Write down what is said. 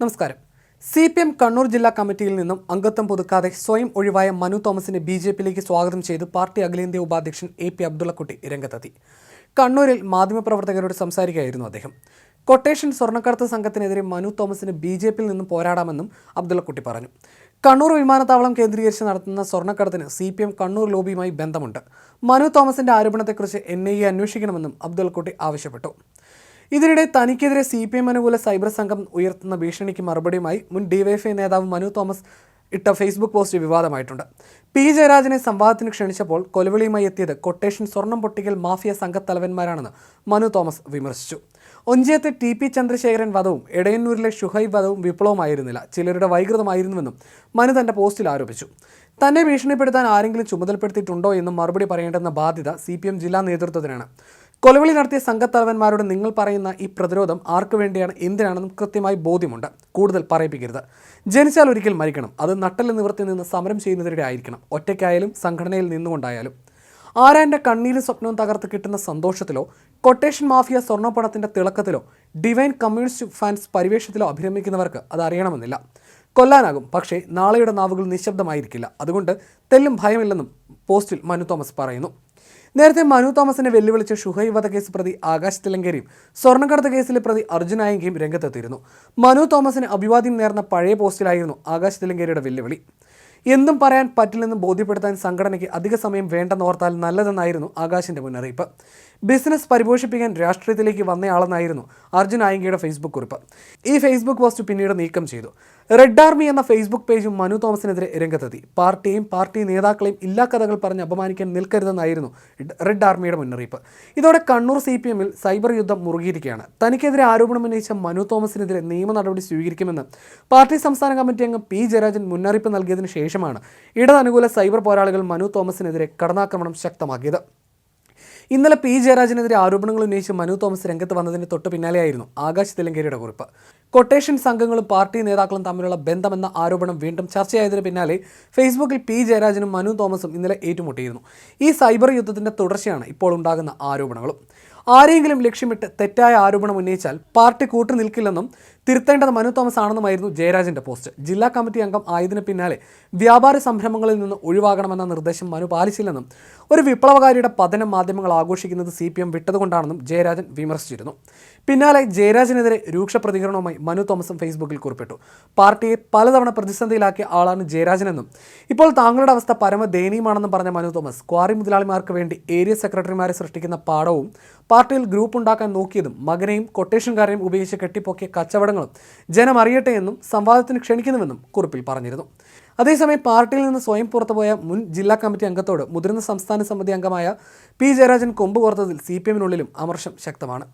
നമസ്കാരം. C P M Kannur ജില്ലാ കമ്മിറ്റിയിൽ നിന്നും അംഗത്വം പുതുക്കാതെ സ്വയം ഒഴിവായ മനു തോമസിനെ ബി ജെ പിയിലേക്ക് സ്വാഗതം ചെയ്ത് പാർട്ടി അഖിലേന്ത്യാ ഉപാധ്യക്ഷൻ എ പി അബ്ദുള്ളക്കുട്ടി രംഗത്തെത്തി. കണ്ണൂരിൽ മാധ്യമപ്രവർത്തകരോട് സംസാരിക്കുകയായിരുന്നു അദ്ദേഹം. കൊട്ടേഷൻ സ്വർണക്കടത്ത് സംഘത്തിനെതിരെ മനു തോമസിന് ബി ജെ പിയിൽ നിന്നും പോരാടാമെന്നും അബ്ദുള്ളക്കുട്ടി പറഞ്ഞു. കണ്ണൂർ വിമാനത്താവളം കേന്ദ്രീകരിച്ച് നടത്തുന്ന സ്വർണക്കടത്തിന് സി പി എം കണ്ണൂർ ലോബിയുമായി ബന്ധമുണ്ട്. മനു തോമസിന്റെ ആരോപണത്തെക്കുറിച്ച് എൻ ഐ എ അന്വേഷിക്കണമെന്നും അബ്ദുള്ളക്കുട്ടി ആവശ്യപ്പെട്ടു. ഇതിനിടെ തനിക്കെതിരെ സി പി എം അനുകൂല സൈബർ സംഘം ഉയർത്തുന്ന ഭീഷണിക്ക് മറുപടിയുമായി മുൻ ഡിവൈഎഫ്ഐ നേതാവ് മനു തോമസ് ഇട്ട ഫേസ്ബുക്ക് പോസ്റ്റ് വിവാദമായിട്ടുണ്ട്. പി ജയരാജനെ സംവാദത്തിന് ക്ഷണിച്ചപ്പോൾ കൊലവിളിയുമായി എത്തിയത് കൊട്ടേഷൻ സ്വർണം പൊട്ടിക്കൽ മാഫിയ സംഘത്തലവന്മാരാണെന്ന് മനു തോമസ് വിമർശിച്ചു. ഒഞ്ചിയത്തെ ടി പി ചന്ദ്രശേഖരൻ വധവും എടയന്നൂരിലെ ഷുഹൈബ് വധവും വിപ്ലവമായിരുന്നില്ല. ചിലരുടെ വൈകൃതമായിരുന്നുവെന്നും മനു തന്റെ പോസ്റ്റിൽ ആരോപിച്ചു. തന്നെ ഭീഷണിപ്പെടുത്താൻ ആരെങ്കിലും ചുമതലപ്പെടുത്തിയിട്ടുണ്ടോ? എന്നും മറുപടി പറയേണ്ടെന്ന ബാധ്യത സി ജില്ലാ നേതൃത്വത്തിനാണ്. കൊലവിളി നടത്തിയ സംഘത്തലവന്മാരോട് നിങ്ങൾ പറയുന്ന ഈ പ്രതിരോധം ആർക്കു വേണ്ടിയാണ് എന്തിനാണെന്നും കൃത്യമായി ബോധ്യമുണ്ട്. കൂടുതൽ പറയിപ്പിക്കരുത്. ജനിച്ചാൽ ഒരിക്കൽ മരിക്കണം. അത് നട്ടൽ നിവർത്തി നിന്ന് സമരം ചെയ്യുന്നതിനിടെ ആയിരിക്കണം. ഒറ്റയ്ക്കായാലും സംഘടനയിൽ നിന്നുകൊണ്ടായാലും. ആരാന്റെ കണ്ണീരും സ്വപ്നവും തകർത്ത് കിട്ടുന്ന സന്തോഷത്തിലോ കൊട്ടേഷൻ മാഫിയ സ്വർണപ്പണത്തിന്റെ തിളക്കത്തിലോ ഡിവൈൻ കമ്മ്യൂണിസ്റ്റ് ഫാൻസ് പരിവേഷത്തിലോ അഭിരമിക്കുന്നവർക്ക് അത് അറിയണമെന്നില്ല. കൊല്ലാനാകും. പക്ഷേ നാളെയുടെ നാവുകൾ നിശബ്ദമായിരിക്കില്ല. അതുകൊണ്ട് തെല്ലും ഭയമില്ലെന്നും പോസ്റ്റിൽ മനു തോമസ് പറയുന്നു. നേരത്തെ മനു തോമസിനെ വെല്ലുവിളിച്ച ഷുഹൈബ് വധക്കേസ് പ്രതി ആകാശ് തിലങ്കേരിയും സ്വർണക്കടത്ത് കേസിലെ പ്രതി അർജുനായങ്കയും രംഗത്തെത്തിയിരുന്നു. മനു തോമസിന് അഭിവാദ്യം നേർന്ന പഴയ പോസ്റ്റിലായിരുന്നു ആകാശ് തിലങ്കേരിയുടെ വെല്ലുവിളി. എന്തും പറയാൻ പറ്റില്ലെന്നും ബോധ്യപ്പെടുത്താൻ സംഘടനയ്ക്ക് അധിക സമയം വേണ്ടെന്നോർത്താൽ നല്ലതെന്നായിരുന്നു ആകാശിന്റെ മുന്നറിയിപ്പ്. ബിസിനസ് പരിപോഷിപ്പിക്കാൻ രാഷ്ട്രീയത്തിലേക്ക് വന്നയാളെന്നായിരുന്നു അർജുൻ ആയങ്കയുടെ ഫേസ്ബുക്ക് കുറിപ്പ്. ഈ ഫേസ്ബുക്ക് പോസ്റ്റ് പിന്നീട് നീക്കം ചെയ്തു. റെഡ് ആർമി എന്ന ഫേസ്ബുക്ക് പേജും മനു തോമസിനെതിരെ രംഗത്തെത്തി. പാർട്ടിയും പാർട്ടി നേതാക്കളെയും ഇല്ലാ കഥകൾ പറഞ്ഞ് അപമാനിക്കാൻ നിൽക്കരുതെന്നായിരുന്നു റെഡ് ആർമിയുടെ മുന്നറിയിപ്പ്. ഇതോടെ കണ്ണൂർ സി പി എമ്മിൽ സൈബർ യുദ്ധം മുറുകിയിരിക്കുകയാണ്. തനിക്കെതിരെ ആരോപണം ഉന്നയിച്ച മനു തോമസിനെതിരെ നിയമ നടപടി സ്വീകരിക്കുമെന്ന് പാർട്ടി സംസ്ഥാന കമ്മിറ്റി അംഗം പി ജയരാജൻ മുന്നറിയിപ്പ് നൽകിയതിനു ശേഷമാണ് ഇടതനുകൂല സൈബർ പോരാളികൾ മനു തോമസിനെതിരെ കടന്നാക്രമണം ശക്തമാക്കിയത്. ഇന്നലെ പി ജയരാജനെതിരെ ആരോപണങ്ങൾ ഉന്നയിച്ച് മനു തോമസ് രംഗത്ത് വന്നതിന് തൊട്ട് പിന്നാലെയായിരുന്നു ആകാശ് തെലങ്കേരിയുടെ കുറിപ്പ്. കൊട്ടേഷൻ സംഘങ്ങളും പാർട്ടി നേതാക്കളും തമ്മിലുള്ള ബന്ധമെന്ന ആരോപണം വീണ്ടും ചർച്ചയായതിന് പിന്നാലെ ഫേസ്ബുക്കിൽ പി ജയരാജനും മനു തോമസും ഇന്നലെ ഏറ്റുമുട്ടിയിരുന്നു. ഈ സൈബർ യുദ്ധത്തിന്റെ തുടർച്ചയാണ് ഇപ്പോൾ ഉണ്ടാകുന്ന ആരോപണങ്ങളും. ആരെങ്കിലും ലക്ഷ്യമിട്ട് തെറ്റായ ആരോപണം ഉന്നയിച്ചാൽ പാർട്ടി കൂട്ടു നിൽക്കില്ലെന്നും തിരുത്തേണ്ടത് മനു തോമസ് ആണെന്നുമായിരുന്നു ജയരാജന്റെ പോസ്റ്റ്. ജില്ലാ കമ്മിറ്റി അംഗം ആയതിനു പിന്നാലെ വ്യാപാര സംരംഭങ്ങളിൽ നിന്ന് ഒഴിവാകണമെന്ന നിർദ്ദേശം മനു പാലിച്ചില്ലെന്നും ഒരു വിപ്ലവകാരിയുടെ പതനം മാധ്യമങ്ങൾ ആഘോഷിക്കുന്നത് സി പി എം വിട്ടതുകൊണ്ടാണെന്നും ജയരാജൻ വിമർശിച്ചിരുന്നു. പിന്നാലെ ജയരാജനെതിരെ രൂക്ഷ പ്രതികരണവുമായി മനു തോമസും ഫേസ്ബുക്കിൽ കുറിപ്പെട്ടു. പാർട്ടിയെ പലതവണ പ്രതിസന്ധിയിലാക്കിയ ആളാണ് ജയരാജനെന്നും ഇപ്പോൾ താങ്കളുടെ അവസ്ഥ പരമ ദയനീയമാണെന്നും പറഞ്ഞ മനു തോമസ് ക്വാറി മുതലാളിമാർക്ക് വേണ്ടി ഏരിയ സെക്രട്ടറിമാരെ സൃഷ്ടിക്കുന്ന പാഠവും പാർട്ടിയിൽ ഗ്രൂപ്പ് ഉണ്ടാക്കാൻ നോക്കിയതും മകനെയും കൊട്ടേഷൻകാരെയും ഉപയോഗിച്ച് കെട്ടിപ്പൊക്കിയ കച്ചവടങ്ങളും ജനം അറിയട്ടെ എന്നും സംവാദത്തിന് ക്ഷണിക്കുന്നുവെന്നും കുറിപ്പിൽ പറഞ്ഞിരുന്നു. അതേസമയം പാർട്ടിയിൽ നിന്ന് സ്വയം പുറത്തുപോയ മുൻ ജില്ലാ കമ്മിറ്റി അംഗത്തോട് മുതിർന്ന സംസ്ഥാന സമിതി അംഗമായ പി ജയരാജൻ കൊമ്പ് കോർത്തതിൽ സി പി എമ്മിനുള്ളിലും അമർഷം ശക്തമാണ്.